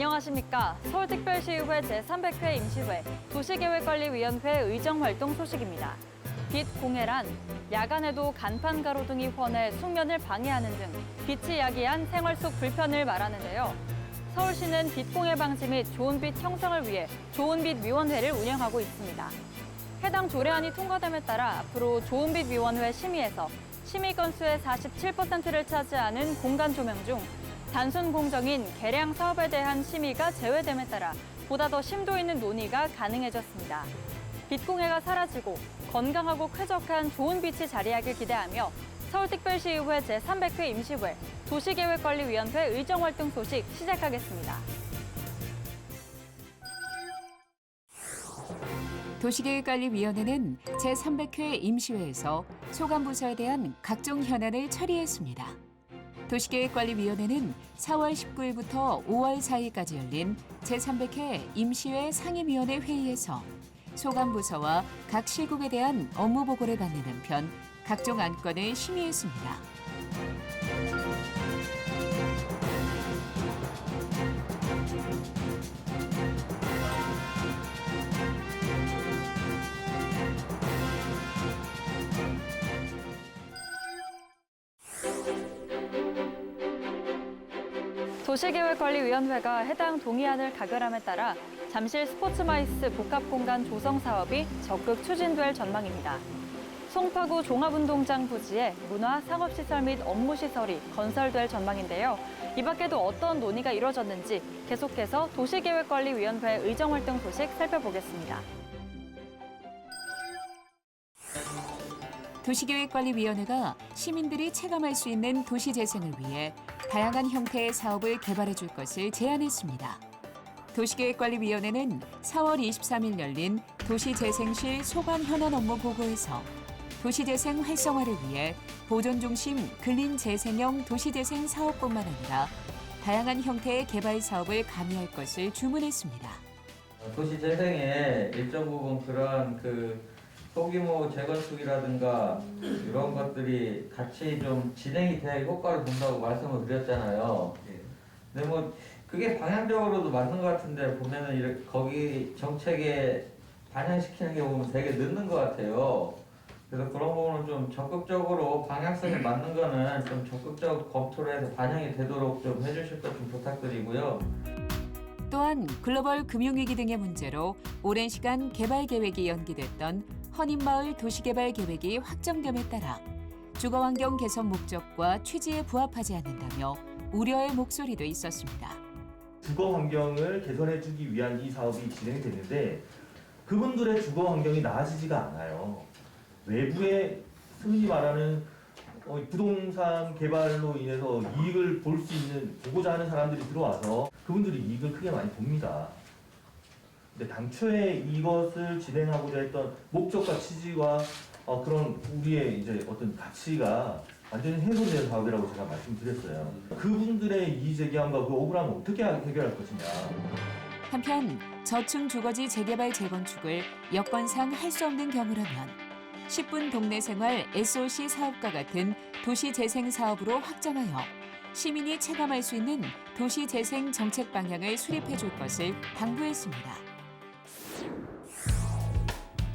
안녕하십니까. 서울특별시의회 제300회 임시회 도시계획관리위원회 의정활동 소식입니다. 빛 공해란 야간에도 간판 가로등이 훤해 숙면을 방해하는 등 빛이 야기한 생활 속 불편을 말하는데요. 서울시는 빛 공해 방지 및 좋은 빛 형성을 위해 좋은 빛 위원회를 운영하고 있습니다. 해당 조례안이 통과됨에 따라 앞으로 좋은 빛 위원회 심의에서 심의 건수의 47%를 차지하는 공간 조명 중 단순 공정인 개량 사업에 대한 심의가 제외됨에 따라 보다 더 심도 있는 논의가 가능해졌습니다. 빛공해가 사라지고 건강하고 쾌적한 좋은 빛이 자리하길 기대하며 서울특별시의회 제300회 임시회 도시계획관리위원회 의정활동 소식 시작하겠습니다. 도시계획관리위원회는 제300회 임시회에서 소관부서에 대한 각종 현안을 처리했습니다. 도시계획관리위원회는 4월 19일부터 5월 4일까지 열린 제300회 임시회 상임위원회 회의에서 소관부서와 각 실국에 대한 업무 보고를 받는 한편 각종 안건을 심의했습니다. 도시계획관리위원회가 해당 동의안을 가결함에 따라 잠실 스포츠마이스 복합공간 조성 사업이 적극 추진될 전망입니다. 송파구 종합운동장 부지에 문화, 상업시설 및 업무시설이 건설될 전망인데요. 이 밖에도 어떤 논의가 이뤄졌는지 계속해서 도시계획관리위원회 의정활동 소식 살펴보겠습니다. 도시계획관리위원회가 시민들이 체감할 수 있는 도시 재생을 위해 다양한 형태의 사업을 개발해 줄 것을 제안했습니다. 도시계획관리위원회는 4월 23일 열린 도시재생실 소관 현안 업무 보고에서 도시재생 활성화를 위해 보존 중심 근린 재생형 도시재생 사업뿐만 아니라 다양한 형태의 개발 사업을 가미할 것을 주문했습니다. 도시 재생에 일정 부분 그러한 그 소규모 재건축이라든가 이런 것들이 같이 좀 진행이 돼야 효과를 본다고 말씀을 드렸잖아요. 근데 뭐 그게 방향적으로도 맞는 것 같은데 보면은 이렇게 거기 정책에 반영시키는 게 보면 되게 늦는 것 같아요. 그래서 그런 부분은 좀 적극적으로 방향성에 맞는 거는 좀 적극적 검토를 해서 반영이 되도록 좀 해주실 것 좀 부탁드리고요. 또한 글로벌 금융위기 등의 문제로 오랜 시간 개발 계획이 연기됐던 헌인마을 도시개발 계획이 확정됨에 따라 주거환경 개선 목적과 취지에 부합하지 않는다며 우려의 목소리도 있었습니다. 주거 환경을 개선해주기 위한 이 사업이 진행되는데 그분들의 주거 환경이 나아지지가 않아요. 외부의 흔히 말하는 어, 부동산 개발로 인해서 이익을 볼 수 있는 보고자 하는 사람들이 들어와서 그분들이 이익을 크게 많이 봅니다. 근데 당초에 이것을 진행하고자 했던 목적과 취지와 어, 그런 우리의 이제 어떤 가치가 완전히 훼손된 사업이라고 제가 말씀드렸어요. 그분들의 이의 제기함과 그 억울함을 어떻게 해결할 것이냐. 한편 저층 주거지 재개발 재건축을 여건상 할 수 없는 경우라면 10분 동네 생활 SOC 사업과 같은 도시 재생 사업으로 확장하여 시민이 체감할 수 있는 도시 재생 정책 방향을 수립해 줄 것을 당부했습니다.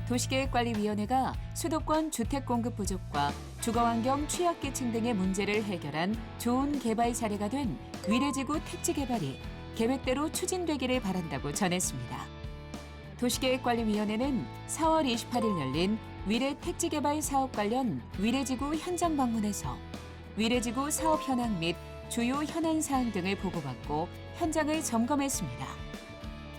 도시계획관리위원회가 수도권 주택 공급 부족과 주거환경 취약계층 등의 문제를 해결한 좋은 개발 사례가 된 위례지구 택지 개발이 계획대로 추진되기를 바란다고 전했습니다. 도시계획관리위원회는 4월 28일 열린 위례 택지 개발 사업 관련 위례지구 현장 방문에서 위례지구 사업 현황 및 주요 현안 사항 등을 보고받고 현장을 점검했습니다.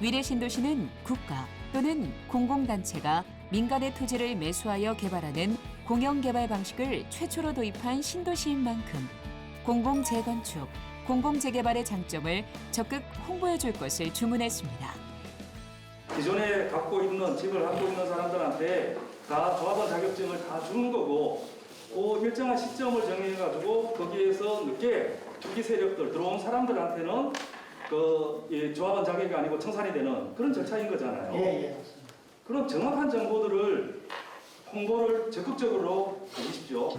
위례 신도시는 국가 또는 공공단체가 민간의 토지를 매수하여 개발하는 공영 개발 방식을 최초로 도입한 신도시인 만큼 공공 재건축, 공공 재개발의 장점을 적극 홍보해 줄 것을 주문했습니다. 기존에 갖고 있는 집을 갖고 있는 사람들한테 다 조합원 자격증을 다 주는 거고 그 일정한 시점을 정해 가지고 거기에서 늦게 투기 세력들 들어온 사람들한테는 그이 조합원 자격이 아니고 청산이 되는 그런 절차인 거잖아요. 예, 그런 정확한 정보들을 홍보를 적극적으로 해주십시오.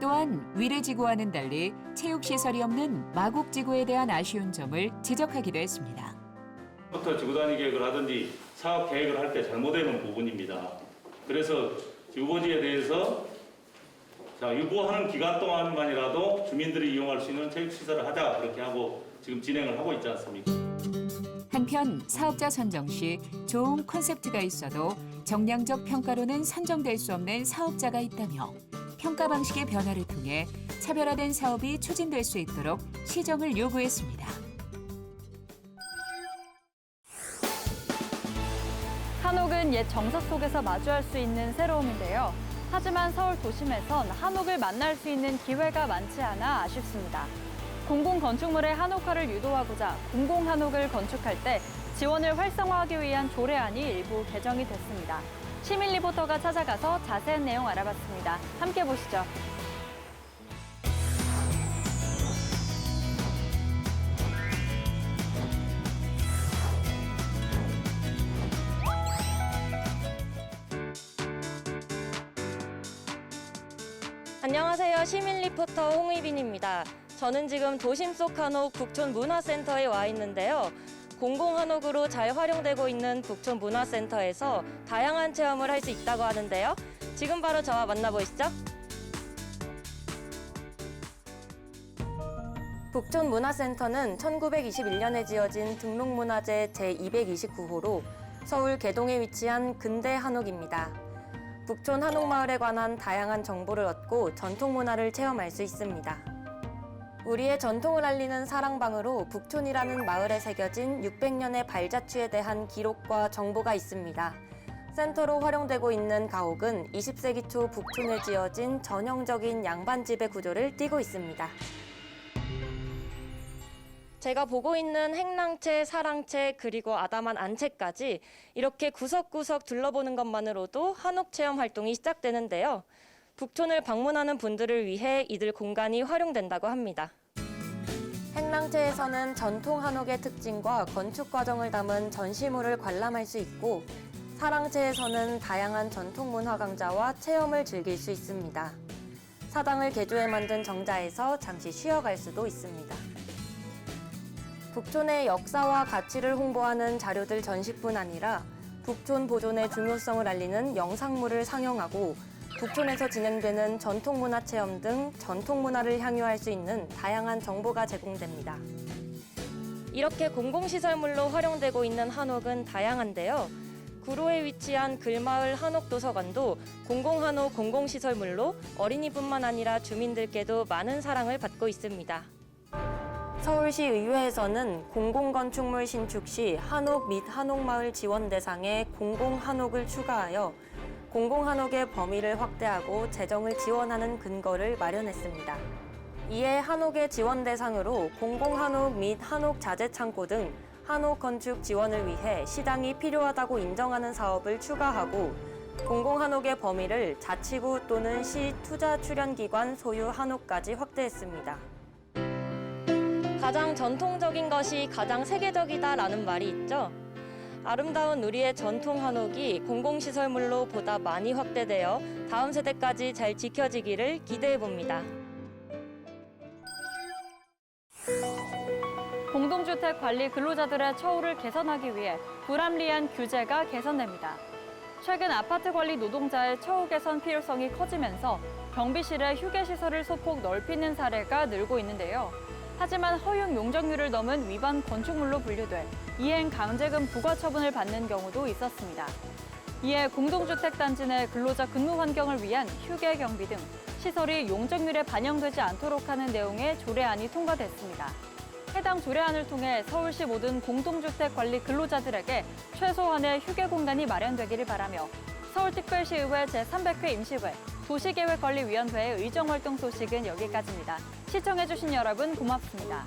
또한 위례지구와는 달리 체육시설이 없는 마곡지구에 대한 아쉬운 점을 지적하기도 했습니다. 부터 지구단위 계획을 하든지 사업 계획을 할 때 잘못되는 부분입니다. 그래서 유보지에 대해서 자, 유보하는 기간 동안만이라도 주민들이 이용할 수 있는 체육시설을 하자 그렇게 하고 지금 진행을 하고 있지 않습니까? 한편 사업자 선정 시 좋은 컨셉트가 있어도 정량적 평가로는 선정될 수 없는 사업자가 있다며 평가 방식의 변화를 통해 차별화된 사업이 추진될 수 있도록 시정을 요구했습니다. 한옥은 옛 정서 속에서 마주할 수 있는 새로움인데요. 하지만 서울 도심에선 한옥을 만날 수 있는 기회가 많지 않아 아쉽습니다. 공공 건축물의 한옥화를 유도하고자 공공 한옥을 건축할 때 지원을 활성화하기 위한 조례안이 일부 개정이 됐습니다. 시민 리포터가 찾아가서 자세한 내용 알아봤습니다. 함께 보시죠. 안녕하세요. 시민 리포터 홍의빈입니다. 저는 지금 도심 속 한옥 북촌 문화센터에 와 있는데요. 공공 한옥으로 잘 활용되고 있는 북촌 문화센터에서 다양한 체험을 할 수 있다고 하는데요. 지금 바로 저와 만나보시죠. 북촌 문화센터는 1921년에 지어진 등록문화재 제229호로 서울 개동에 위치한 근대 한옥입니다. 북촌 한옥마을에 관한 다양한 정보를 얻고 전통 문화를 체험할 수 있습니다. 우리의 전통을 알리는 사랑방으로 북촌이라는 마을에 새겨진 600년의 발자취에 대한 기록과 정보가 있습니다. 센터로 활용되고 있는 가옥은 20세기 초 북촌에 지어진 전형적인 양반집의 구조를 띠고 있습니다. 제가 보고 있는 행랑채, 사랑채, 그리고 아담한 안채까지 이렇게 구석구석 둘러보는 것만으로도 한옥 체험 활동이 시작되는데요. 북촌을 방문하는 분들을 위해 이들 공간이 활용된다고 합니다. 행랑채에서는 전통 한옥의 특징과 건축 과정을 담은 전시물을 관람할 수 있고 사랑채에서는 다양한 전통 문화 강좌와 체험을 즐길 수 있습니다. 사당을 개조해 만든 정자에서 잠시 쉬어갈 수도 있습니다. 북촌의 역사와 가치를 홍보하는 자료들 전시뿐 아니라 북촌 보존의 중요성을 알리는 영상물을 상영하고 북촌에서 진행되는 전통문화 체험 등 전통문화를 향유할 수 있는 다양한 정보가 제공됩니다. 이렇게 공공시설물로 활용되고 있는 한옥은 다양한데요. 구로에 위치한 글마을 한옥도서관도 공공한옥 공공시설물로 어린이뿐만 아니라 주민들께도 많은 사랑을 받고 있습니다. 서울시 의회에서는 공공건축물 신축 시 한옥 및 한옥마을 지원 대상에 공공한옥을 추가하여 공공한옥의 범위를 확대하고 재정을 지원하는 근거를 마련했습니다. 이에 한옥의 지원 대상으로 공공한옥 및 한옥 자재 창고 등 한옥 건축 지원을 위해 시당이 필요하다고 인정하는 사업을 추가하고 공공한옥의 범위를 자치구 또는 시 투자 출연기관 소유 한옥까지 확대했습니다. 가장 전통적인 것이 가장 세계적이다라는 말이 있죠. 아름다운 우리의 전통 한옥이 공공시설물로 보다 많이 확대되어 다음 세대까지 잘 지켜지기를 기대해 봅니다. 공동주택 관리 근로자들의 처우를 개선하기 위해 불합리한 규제가 개선됩니다. 최근 아파트 관리 노동자의 처우 개선 필요성이 커지면서 경비실에 휴게시설을 소폭 넓히는 사례가 늘고 있는데요. 하지만 허용 용적률을 넘은 위반 건축물로 분류돼 이행 강제금 부과 처분을 받는 경우도 있었습니다. 이에 공동주택 단지 내 근로자 근무 환경을 위한 휴게 경비 등 시설이 용적률에 반영되지 않도록 하는 내용의 조례안이 통과됐습니다. 해당 조례안을 통해 서울시 모든 공동주택 관리 근로자들에게 최소한의 휴게 공간이 마련되기를 바라며 서울특별시의회 제300회 임시회 도시계획관리위원회의 의정활동 소식은 여기까지입니다. 시청해주신 여러분 고맙습니다.